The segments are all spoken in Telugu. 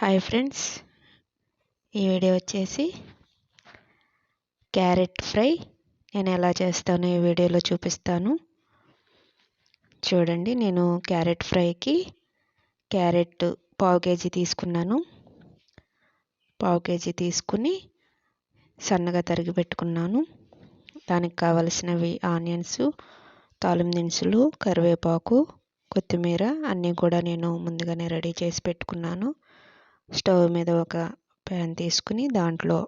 హాయ్ ఫ్రెండ్స్ ఈ వీడియో వచ్చేసి క్యారెట్ ఫ్రై. నేను ఎలా చేస్తానో ఈ వీడియోలో చూపిస్తాను. చూడండి నేను క్యారెట్ ఫ్రైకి క్యారెట్ పావు కేజీ తీసుకున్నాను. పావు కేజీ తీసుకుని సన్నగా తరిగి పెట్టుకున్నాను. దానికి కావలసినవి ఆనియన్స్ తాలిం దినుసులు కరివేపాకు కొత్తిమీర అన్నీ కూడా నేను ముందుగానే రెడీ చేసి పెట్టుకున్నాను. స్టవ్ మీద ఒక ప్యాన్ తీసుకుని దాంట్లో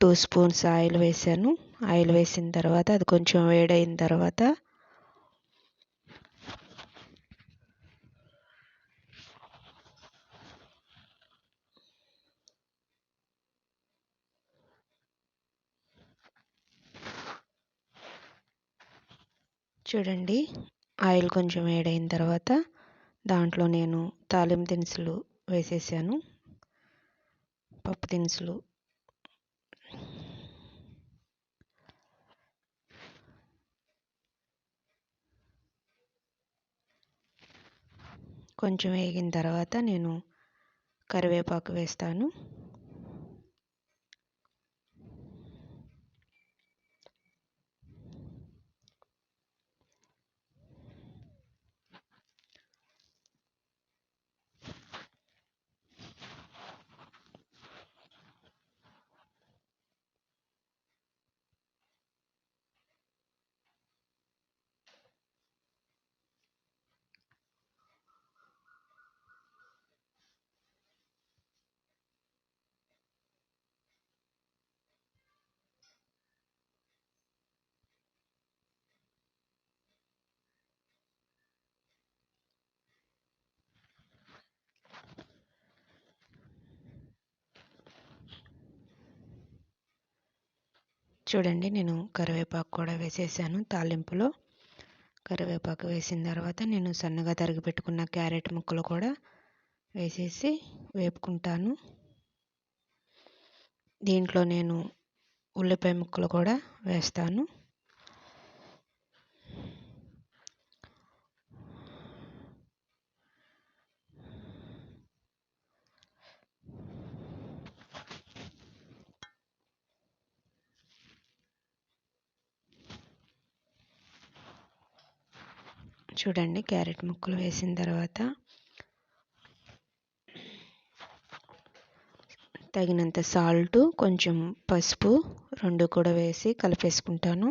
టూ స్పూన్స్ ఆయిల్ వేసాను. ఆయిల్ వేసిన తర్వాత అది కొంచెం వేడైన తర్వాత చూడండి ఆయిల్ కొంచెం వేడైన తర్వాత దాంట్లో నేను తాలింపు దినుసులు వేసేసాను. పప్పు దినుసులు. కొంచెం వేగిన తర్వాత నేను కరివేపాకు వేస్తాను. చూడండి నేను కరివేపాకు కూడా వేసేసాను తాలింపులో. కరివేపాకు వేసిన తర్వాత నేను సన్నగా తరిగి పెట్టుకున్న క్యారెట్ ముక్కలు కూడా వేసేసి వేపుకుంటాను. దీంట్లో నేను ఉల్లిపాయ ముక్కలు కూడా వేస్తాను. చూడండి క్యారెట్ ముక్కలు వేసిన తర్వాత తగినంత సాల్ట్ కొంచెం పసుపు రెండు కూడా వేసి కలిపేసుకుంటాను.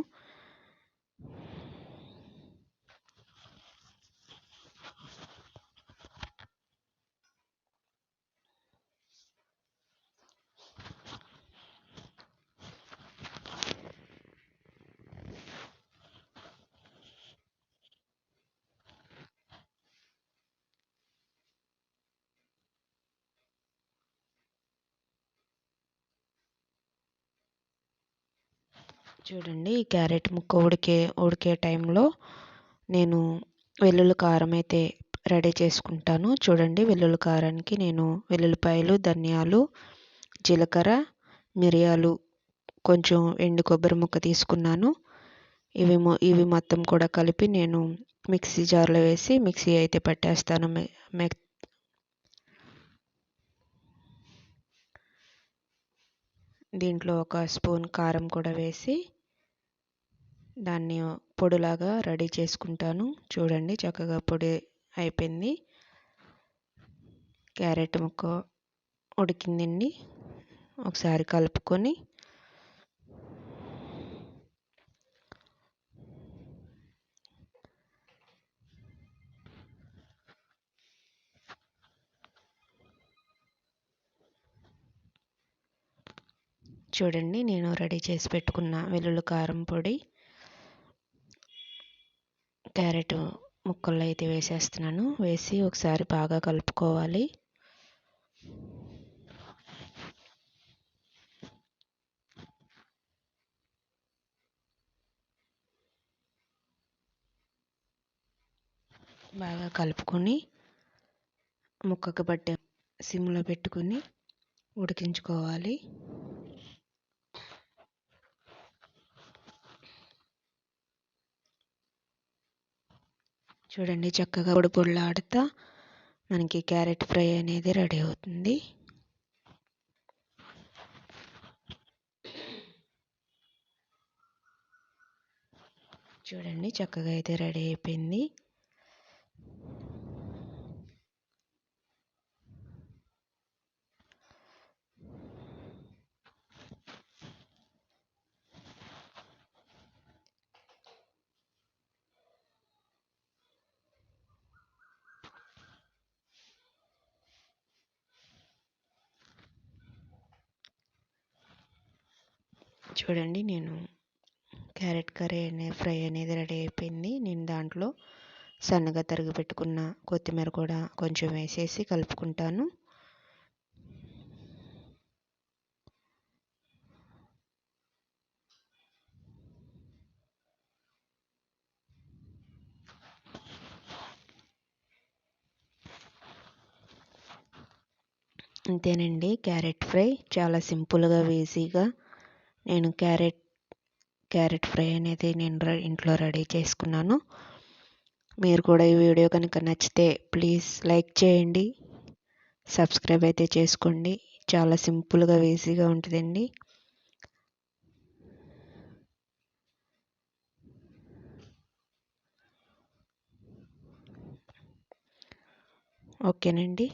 చూడండి ఈ క్యారెట్ ముక్క ఉడికే ఉడికే టైంలో నేను వెల్లుల్లి కారం అయితే రెడీ చేసుకుంటాను. చూడండి వెల్లుల్లి కారానికి నేను వెల్లుల్లిపాయలు ధనియాలు జీలకర్ర మిరియాలు కొంచెం ఎండు కొబ్బరి ముక్క తీసుకున్నాను. ఇవి ఇవి మొత్తం కూడా కలిపి నేను మిక్సీ జార్లో వేసి మిక్సీ అయితే పట్టేస్తాను. దీంట్లో ఒక స్పూన్ కారం కూడా వేసి దాన్ని పొడిలాగా రెడీ చేసుకుంటాను. చూడండి చక్కగా పొడి అయిపోయింది. క్యారెట్ ముక్క ఉడికిందండి. ఒకసారి కలుపుకొని చూడండి నేను రెడీ చేసి పెట్టుకున్న వెల్లుల్లి కారం పొడి. క్యారెట్ ముక్కల్లో అయితే వేసేస్తున్నాను. వేసి ఒకసారి బాగా కలుపుకోవాలి. బాగా కలుపుకొని ముక్కకు పట్టే సిమ్లో పెట్టుకొని ఉడికించుకోవాలి. చూడండి చక్కగా పొడి పొడిలాడుతా మనకి క్యారెట్ ఫ్రై అనేది రెడీ అవుతుంది. చూడండి చక్కగా అయితే రెడీ అయిపోయింది. చూడండి నేను క్యారెట్ కర్రీ అనే ఫ్రై అనేది రెడీ అయిపోయింది. నేను దాంట్లో సన్నగా తరిగి పెట్టుకున్న కొత్తిమీర కూడా కొంచెం వేసేసి కలుపుకుంటాను. అంతేనండి క్యారెట్ ఫ్రై చాలా సింపుల్గా ఈజీగా నేను క్యారెట్ క్యారెట్ ఫ్రై అనేది నేను ఇంట్లో రెడీ చేసుకున్నాను. మీరు కూడా ఈ వీడియో కనుక నచ్చితే ప్లీజ్ లైక్ చేయండి సబ్స్క్రైబ్ అయితే చేసుకోండి. చాలా సింపుల్గా ఈజీగా ఉంటుందండి. ఓకేనండి.